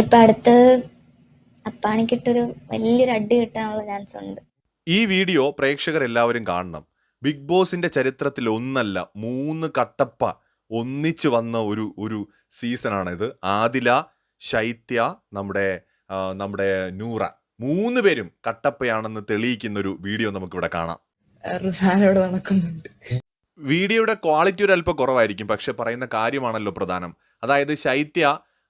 ഇപ്പൊ അടുത്ത് അപ്പാണിക്കിട്ടൊരു വലിയൊരു അടി കിട്ടാനുള്ള ചാൻസ് ഉണ്ട്. ഈ വീഡിയോ പ്രേക്ഷകർ എല്ലാവരും കാണണം. ബിഗ് ബോസിന്റെ ചരിത്രത്തിൽ ഒന്നല്ല മൂന്ന് കട്ടപ്പ ഒന്നിച്ചു വന്ന ഒരു ഒരു സീസണാണ് ഇത് ആദില ശൈത്യ നമ്മുടെ നമ്മുടെ നൂറ. മൂന്ന് പേരും കട്ടപ്പയാണെന്ന് തെളിയിക്കുന്ന ഒരു വീഡിയോ നമുക്കിവിടെ കാണാം. റുസാനോട് നടക്കുന്നുണ്ട് വീഡിയോയുടെ ക്വാളിറ്റി ഒരു അല്പം കുറവായിരിക്കും പക്ഷെ പറയുന്ന കാര്യമാണല്ലോ പ്രധാനം. അതായത് ശൈത്യ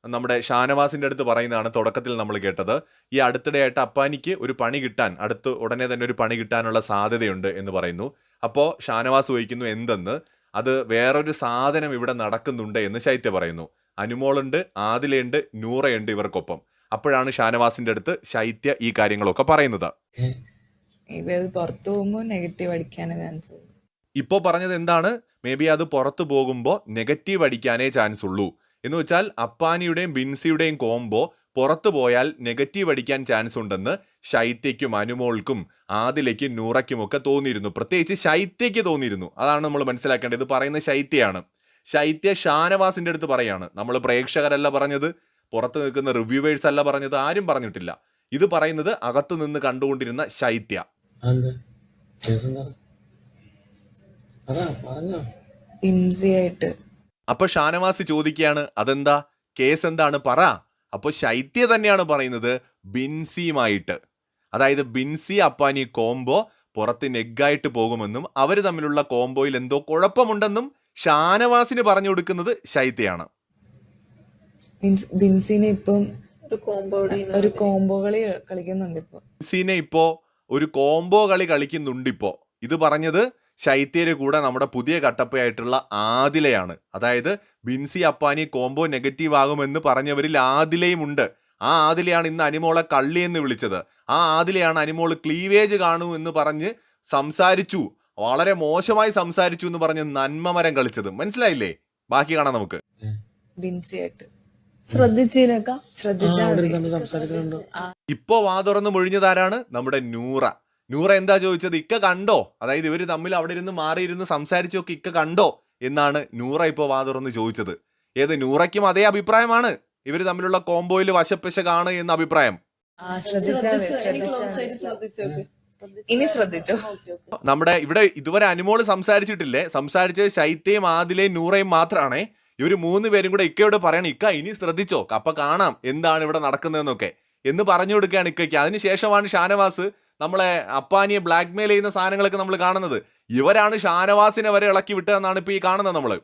നമ്മുടെ ഷാനവാസിന്റെ അടുത്ത് പറയുന്നതാണ് തുടക്കത്തിൽ നമ്മൾ കേട്ടത്. ഈ അടുത്തിടെയായിട്ട് അപ്പാനിക്ക് ഒരു പണി കിട്ടാൻ അടുത്ത് ഉടനെ തന്നെ ഒരു പണി കിട്ടാനുള്ള സാധ്യതയുണ്ട് എന്ന് പറയുന്നു. അപ്പോൾ ഷാനവാസ് ചോദിക്കുന്നു എന്തെന്ന്? അത് വേറൊരു സാധനം ഇവിടെ നടക്കുന്നുണ്ട് എന്ന് ശൈത്യ പറയുന്നു. അനുമോളുണ്ട് ആദിലയുണ്ട് നൂറയുണ്ട് ഇവർക്കൊപ്പം. അപ്പോഴാണ് ഷാനവാസിന്റെ അടുത്ത് ശൈത്യ ഈ കാര്യങ്ങളൊക്കെ പറയുന്നത്. പുറത്തു പോകുമ്പോൾ നെഗറ്റീവ് അടിക്കാനേ ചാൻസ് ഇപ്പോ ഇപ്പോൾ പറഞ്ഞത് എന്താണ്? മേ ബി അത് പുറത്തു പോകുമ്പോൾ നെഗറ്റീവ് അടിക്കാനേ ചാൻസ് ഉള്ളൂ. എന്ന് വെച്ചാൽ അപ്പാനിയുടെയും ബിൻസിയുടെയും കോംബോ പുറത്തു പോയാൽ നെഗറ്റീവ് അടിക്കാൻ ചാൻസ് ഉണ്ടെന്ന് ശൈത്യയ്ക്കും അനുമോൾക്കും ആദിലയ്ക്കും നൂറയ്ക്കും ഒക്കെ തോന്നിയിരുന്നു. പ്രത്യേകിച്ച് ശൈത്യയ്ക്ക് തോന്നിയിരുന്നു. അതാണ് നമ്മൾ മനസ്സിലാക്കേണ്ടത്. ഇത് പറയുന്ന ശൈത്യയാണ്. ശൈത്യ ഷാനവാസിന്റെ അടുത്ത് പറയാണ്. നമ്മൾ പ്രേക്ഷകരല്ല പറഞ്ഞത് പുറത്ത് നിൽക്കുന്ന റിവ്യൂവേഴ്സ് അല്ല പറഞ്ഞത് ആരും പറഞ്ഞിട്ടില്ല. ഇത് പറയുന്നത് അകത്ത് നിന്ന് കണ്ടുകൊണ്ടിരുന്ന ശൈത്യ. അതാ പറഞ്ഞോ. അപ്പൊ ഷാനവാസി ചോദിക്കുകയാണ് അതെന്താ? കേസ് എന്താണ്? പറ. അപ്പോൾ ശൈത്യ തന്നെയാണ് പറയുന്നത് ബിൻസിയുമായിട്ട്. അതായത് ബിൻസി അപ്പാനി കോംബോ പുറത്ത് നെഗായിട്ട് പോകുമെന്നും അവർ തമ്മിലുള്ള കോംബോയിൽ എന്തോ കുഴപ്പമുണ്ടെന്നും ഷാനവാസിന് പറഞ്ഞു കൊടുക്കുന്നത് ശൈത്യയാണ്. മീൻസ് ബിൻസിനെ ഇപ്പം ഒരു കോംബോ കളി കളിക്കുന്നുണ്ട് ഇപ്പോ ബിൻസിനെ ഇപ്പോ ഒരു കോംബോ കളി കളിക്കുന്നുണ്ട് ഇപ്പോ ഇത് പറഞ്ഞത് ശൈത്യയുടെ കൂടെ നമ്മുടെ പുതിയ കട്ടപ്പയായിട്ടുള്ള ആദിലയാണ്. അതായത് ബിൻസി അപ്പാനി കോംബോ നെഗറ്റീവ് ആകുമെന്ന് പറഞ്ഞവരിൽ ആദിലയും ഉണ്ട്. ആ ആദിലയാണ് ഇന്ന് അനിമോളെ കള്ളി എന്ന് വിളിച്ചത്. ആ ആദിലയാണ് അനിമോൾ ക്ലീവേജ് കാണൂ എന്ന് പറഞ്ഞ് സംസാരിച്ചു. വളരെ മോശമായി സംസാരിച്ചു എന്ന് പറഞ്ഞ് നന്മമരം കളിച്ചത്. മനസ്സിലായില്ലേ? ബാക്കി കാണാം നമുക്ക്. ഇപ്പോ വാ തുറന്ന് മുഴിഞ്ഞതാരാണ് നമ്മുടെ നൂറ. നൂറ എന്താ ചോദിച്ചത്? ഇക്ക കണ്ടോ? അതായത് ഇവർ തമ്മിൽ അവിടെ ഇരുന്ന് മാറിയിരുന്ന് സംസാരിച്ചൊക്കെ ഇക്ക കണ്ടോ? എന്നാണ് നൂറ ഇപ്പോൾ വാ തുറന്ന് ചോദിച്ചത്. ഏത് നൂറയ്ക്കും അതേ അഭിപ്രായമാണ്. ഇവർ തമ്മിലുള്ള കോംബോയിൽ വശപ്പശകാണ് എന്ന അഭിപ്രായം. ഇനി ശ്രദ്ധിച്ചോ? നമ്മുടെ ഇവിടെ ഇതുവരെ അനുമോൾ സംസാരിച്ചിട്ടില്ലേ? സംസാരിച്ചത് ശൈത്യയും ആദിലയും നൂറയും മാത്രമാണേ ഇവർ മൂന്ന് പേരും കൂടെ ഇക്കയോട് പറയണം ഇക്ക ഇനി ശ്രദ്ധിച്ചോ? അപ്പൊ കാണാം എന്താണ് ഇവിടെ നടക്കുന്നതെന്നൊക്കെ. എന്ന് പറഞ്ഞു കൊടുക്കുകയാണ് ഇക്കയ്ക്ക്. അതിനുശേഷമാണ് ഷാനവാസ് നമ്മളെ അപ്പാനിയെ ബ്ലാക്ക് മെയിൽ ചെയ്യുന്ന സാധനങ്ങളൊക്കെ നമ്മൾ കാണുന്നത്. ഇവരാണ് ഷാനവാസിനെ വരെ ഇളക്കി വിട്ടതെന്നാണ് ഇപ്പൊ ഈ കാണുന്നത് നമ്മൾ.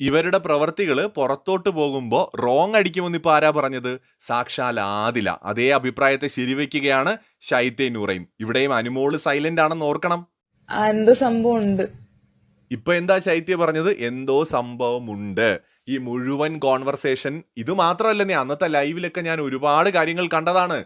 ഇവരുടെ പ്രവർത്തികൾ പുറത്തോട്ട് പോകുമ്പോൾ റോങ് അടിക്കുമെന്ന് ഇപ്പൊ ആരാ പറഞ്ഞത്? സാക്ഷാൽ ആദില. അതേ അഭിപ്രായത്തെ ശരിവെക്കുകയാണ് ശൈത്യ നൂറയും. ഇവിടെയും അനുമോൾ സൈലന്റ് ആണെന്ന് ഓർക്കണം. എന്തോ സംഭവം ഉണ്ട് ഇപ്പൊ എന്താ ശൈത്യ പറഞ്ഞത്? എന്തോ സംഭവമുണ്ട്. ഈ മുഴുവൻ കോൺവെർസേഷൻ ഇത് മാത്രമല്ല നീ അന്നത്തെ ലൈവിലൊക്കെ ഞാൻ ഒരുപാട് കാര്യങ്ങൾ കണ്ടതാണ്.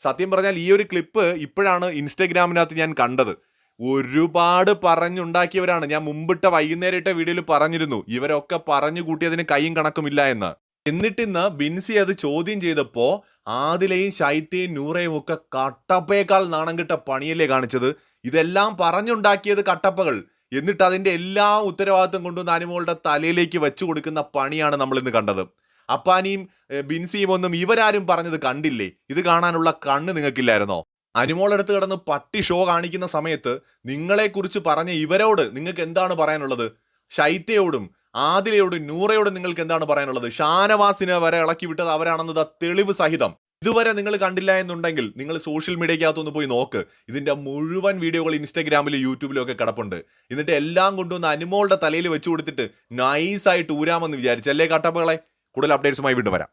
സത്യം പറഞ്ഞാൽ ഈ ഒരു ക്ലിപ്പ് ഇപ്പോഴാണ് ഇൻസ്റ്റഗ്രാമിനകത്ത് ഞാൻ കണ്ടത്. ഒരുപാട് പറഞ്ഞുണ്ടാക്കിയവരാണ്. ഞാൻ മുമ്പിട്ട വൈകുന്നേരം ഇട്ട വീഡിയോയിൽ പറഞ്ഞിരുന്നു. ഇവരൊക്കെ പറഞ്ഞു കൂട്ടിയതിന് കൈയും കണക്കുമില്ല എന്ന്. എന്നിട്ടിന്ന് ബിൻസി അത് ചോദ്യം ചെയ്തപ്പോ ആദിലയും ശൈത്യയും നൂറയും ഒക്കെ കട്ടപ്പയേക്കാൾ നാണം കിട്ട പണിയല്ലേ കാണിച്ചത്? ഇതെല്ലാം പറഞ്ഞുണ്ടാക്കിയത് കട്ടപ്പകൾ. എന്നിട്ട് അതിന്റെ എല്ലാ ഉത്തരവാദിത്വം കൊണ്ടുവന്ന് അനുമോളുടെ തലയിലേക്ക് വെച്ചു കൊടുക്കുന്ന പണിയാണ് നമ്മൾ ഇന്ന് കണ്ടത്. അപ്പാനിയും ബിൻസിയും ഒന്നും ഇവരാരും പറഞ്ഞത് കണ്ടില്ലേ? ഇത് കാണാനുള്ള കണ്ണ് നിങ്ങൾക്കില്ലായിരുന്നോ? അനുമോളടുത്ത് കിടന്ന് പട്ടി ഷോ കാണിക്കുന്ന സമയത്ത് നിങ്ങളെക്കുറിച്ച് പറഞ്ഞ ഇവരോട് നിങ്ങൾക്ക് എന്താണ് പറയാനുള്ളത്? ശൈത്യയോടും ആദിലയോടും നൂറയോടും നിങ്ങൾക്ക് എന്താണ് പറയാനുള്ളത്? ഷാനവാസിനെ വരെ ഇളക്കി വിട്ടത് അവരാണെന്നത് തെളിവ് സഹിതം. ഇതുവരെ നിങ്ങൾ കണ്ടില്ല എന്നുണ്ടെങ്കിൽ നിങ്ങൾ സോഷ്യൽ മീഡിയക്കകത്തൊന്ന് പോയി നോക്ക്. ഇതിന്റെ മുഴുവൻ വീഡിയോകൾ ഇൻസ്റ്റാഗ്രാമിലും യൂട്യൂബിലും ഒക്കെ കിടപ്പുണ്ട്. എന്നിട്ട് എല്ലാം കൊണ്ടുവന്ന് അനുമോളുടെ തലയിൽ വെച്ചു കൊടുത്തിട്ട് നൈസായിട്ട് ഊരാമെന്ന് വിചാരിച്ചല്ലേ കട്ടപ്പകളെ? കൂടുതൽ അപ്ഡേറ്റ്സുമായി വീണ്ടും വരാം.